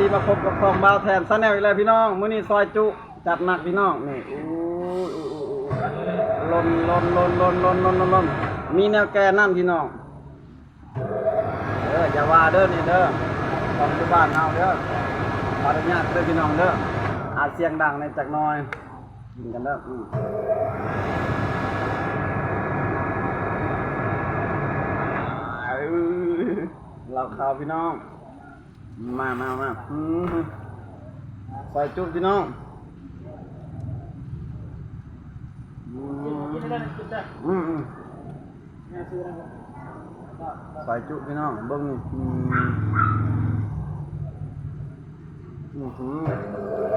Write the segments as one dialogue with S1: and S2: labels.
S1: ดีมาพบกับของบาวแทนซันแนลอีกแล้วพี่น้อง มื้อนี้ซอยจุจัดหนักพี่น้องนี่อู้อู้อู้อู้ลนลนลนลนลนลนลนลนมีแนวแกน้ำพี่น้องเด้ออย่าว่าเด้อนี่เด้อของที่บ้านเฮาเด้อขออนุญาตเด้อพี่น้องเด้ออาจเสียงดังในจักหน่อยกินกันเด้อเราข่าวพี่น้อง มามามาอืมใส่จุ๊บพี่น้องอืมใส่จุ๊บพี่น้องเบิ้งอืมอืม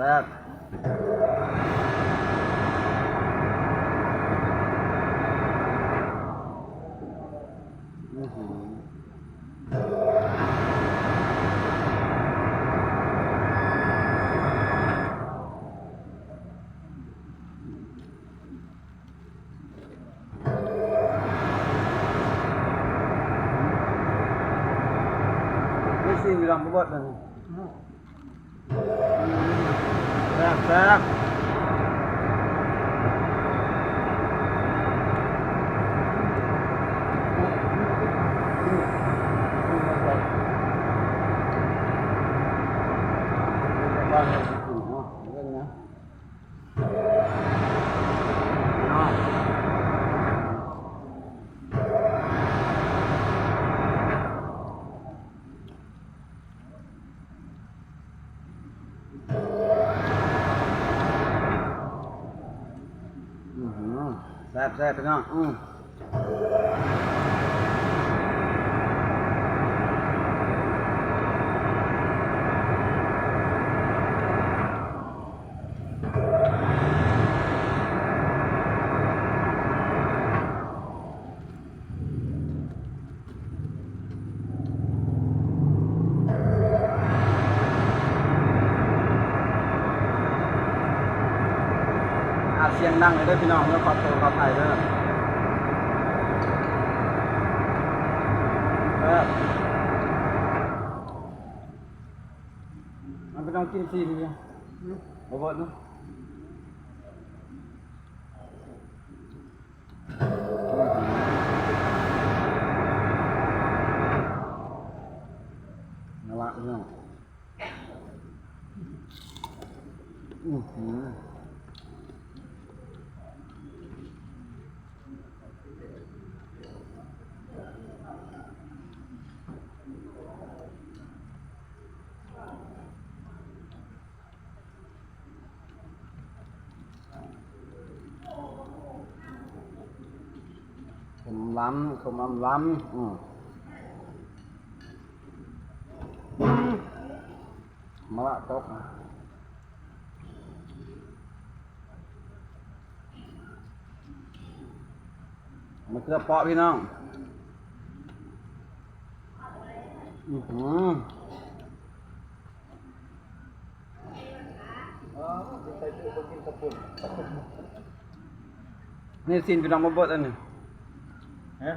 S1: Stop. Mm-hmm. Let's see if we don't what then. แซ่บบ้ 在不在？不干。嗯。 อาเซียงดังเลยด้วยพี่น้องแล้วขอตัวขอไทยด้วยมันไป็นน้องกินซีนเนี่ยบวชเนาะน่ารักเอือหือ ล้ำขมำล้ำอืมมะละตกนะมะเขือเปาะพี่น้อง อือหือนี่สินพี่น้องมาเบิดอันนี้
S2: ฮะ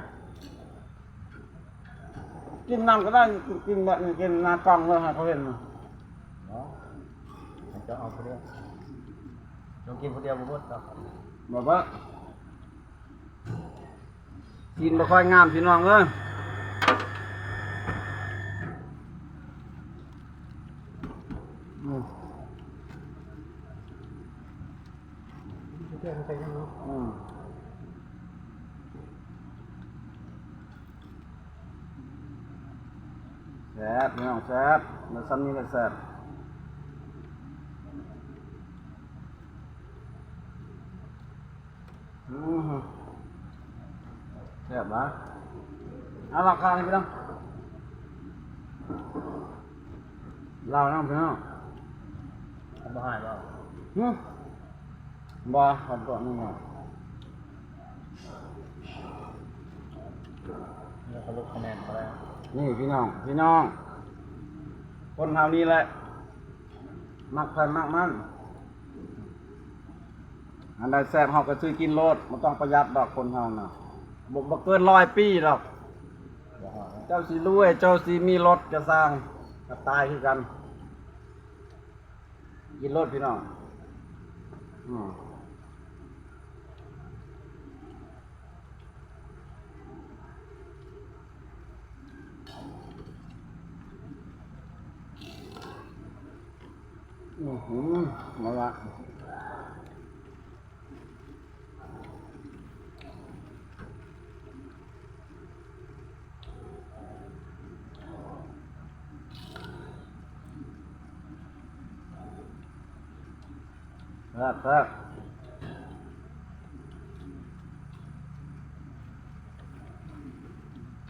S1: กินน้ำก็ได้กินแบบนี้กินหน้ากล้องเลยฮะเขาเห็นมั้ย
S2: เนาะมันจะเอาคนเดียวลองกินคนเดียวบ่หมดครับ
S1: บอกว่ากินบ่ค่อยงามพี่น้องเอ้ยอืม
S2: เพื่อนใครยังรู้
S1: อืม แซ่บพี่น้องแซ่บมาซ้ำนี้ก็แซ่บอืมแซ่บนะเอาราคาให้พี่น้องเราน้องพี่น้อง
S2: ทำมาหายบ่
S1: หืมบ่ขอก่อนนี่ไง
S2: เนี่ยเขาลดคะแนนมาแล้ว
S1: นี่พี่น้อง พี่น้อง คนเฮานี้แหละ มักไผ่มักมันอันใดแซ่บเฮาก็ซื้อกินโลดบ่ต้องประหยัดดอกคนเฮาน่ะบ่บ่เกินร้อยปีดอก
S2: เดี๋ยวหา
S1: เจ้าสิรวย เจ้าสิมีรถจะสร้างก็ตายคือกัน กินรถพี่น้อง อืม อือหือมาละครับครับ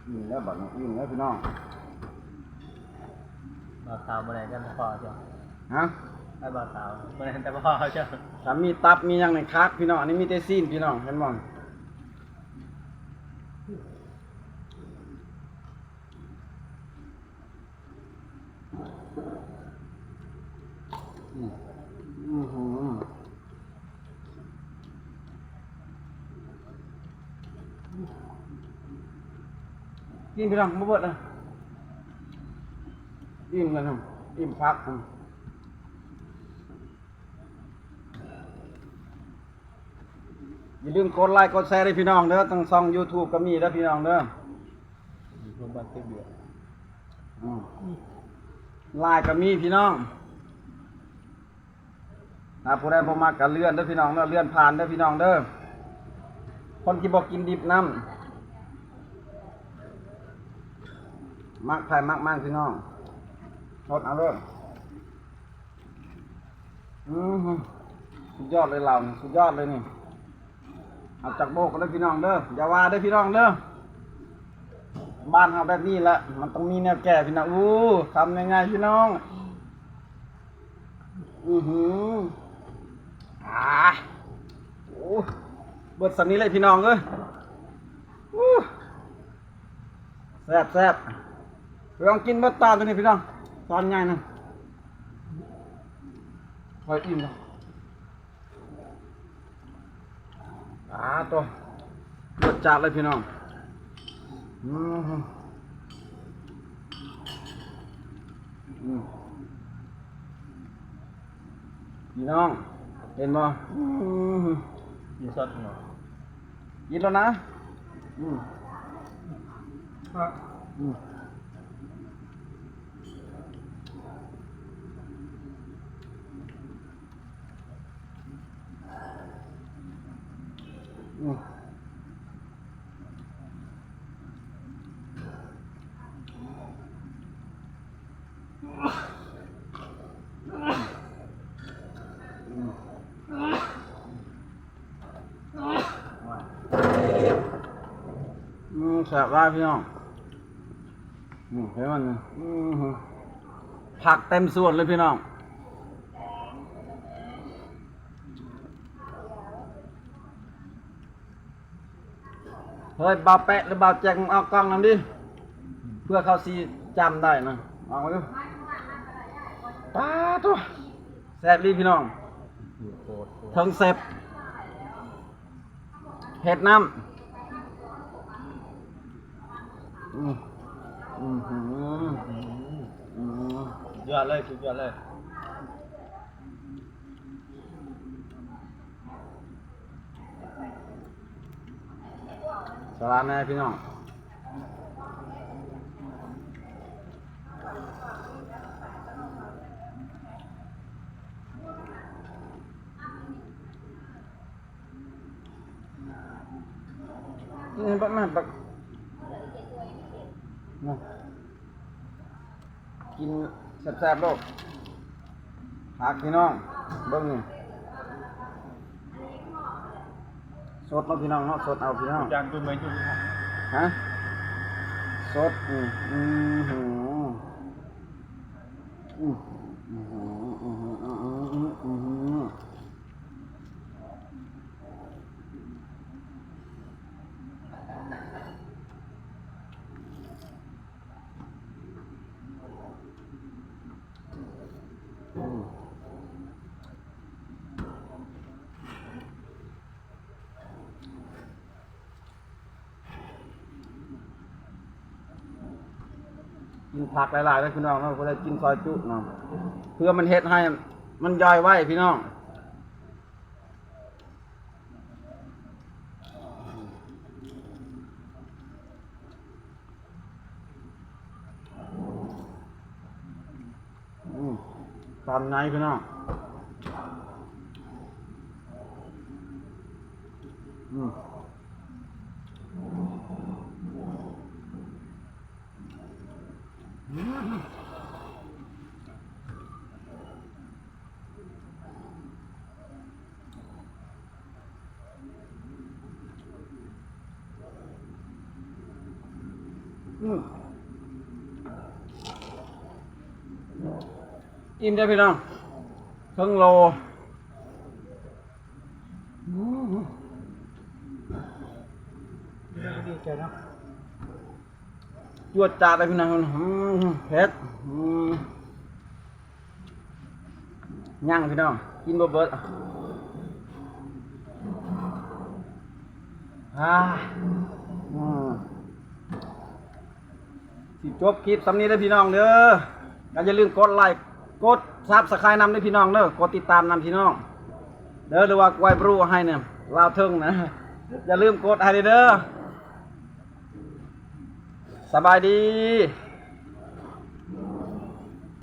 S1: อิ่มแล้วบัดนี้อิ่มแล้วพี่น้อง
S2: บ่าวสาวบ่ได้กันพอจ้ะ
S1: ฮะ
S2: ไอ้บ่าวสาวบ่ได้แต่พ่อจ้ะ
S1: ถ้ามีตับมีหยังในคักพี่น้องอันนี้มีแต่ซีนพี่น้องเห็นบ่อืมอื้อหือกินพี่น้องบ่เบิดนะอิ่มกันครับอิ่มพักครับ อย่าลืมกดไลค์กดแชร์ให้พี่น้องเด้อทั้งช่อง YouTube ก็มีเด้อพี่น้องเด้อ
S2: มีคนบ้านตึกเดียว
S1: อืมไลน์ก็มีพี่น้องถ้าผู้ใดบ่มักก็เลื่อนเด้อพี่น้องเด้อเลื่อนผ่านเด้อพี่น้องเด้อคนที่บ่กินดิบน้ำมักใครมักมันพี่น้องรดเอาเด้ออือหือสุดยอดเลยเรานี่สุดยอดเลยนี่ เอาจากโบกกันเลยพี่น้องเด้ออย่าว่าได้พี่น้องเด้อบ้านเฮาแบบนี้แหละมันต้องมีแนวแก่พี่น้องอู้ทำยังไงพี่น้องอือหืออ่าโอ้เบิดสันนี้เลยพี่น้องเอ้ยอู้แซ่บแซ่บลองกินเบิดตาตัวนี้พี่น้องตอนใหญ่นะคอยอิ่มนะ อ่าตัวรสจัดเลยพี่น้องอืมอืมพี่น้อง เห็นบ่อืม
S2: มีสดเนาะ
S1: กินแล้วนะอืมอืมอืม อืม แสบร้พี่น้องอืมเห็นมันอืมผักเต็มส่วนเลยพี่น้อง เฮ้ยบาแปะหรือบาแจงเอากล้องนำดิ เพื่อเขาสีจำได้นะเอามาดูปาตัวแซ่บดีพี่น้องเทิงเสพเห็ดน้ำอืมอืมหืมอืม
S2: ยอดเลยสุดยอดเลย
S1: สลาแน่พี่น้องนี่บักมาบักกินแซ่บๆโลกผักพี่น้องเบิ้งนี่ สดเนาะพี่น้องเนาะสดเอาพี่น้อง
S2: จานตุ้มไหมตุ้มครับ
S1: ฮะสดอืมอืมหืมอืมอืมอืมอืมอืมอืมอืมอืม กิน ผักหลายๆแล้วพี่น้องเราก็ได้กินซอยจุเนาะเพื่อมันเฮ็ดให้มันย่อยไว้พี่น้องตามไงพี่น้องอืม อืมอิ่มได้อพี่น้องครึ่งโลอืม
S2: ดีใจเนาะ
S1: จวดจาดเลยพี่น้องเผ็ดย่างพี่น้องกินบ่เบิดอะอ่าสิจบคลิปสำนี้ได้พี่น้องเด้ออย่าลืมกดไลค์กดซับสไครต์นำได้พี่น้องเด้อกดติดตามนำพี่น้องเด้อหรือว่ากวยบรูให้เนี่ยลาวเทิงนะอย่าลืมกดให้เด้อ สบายดี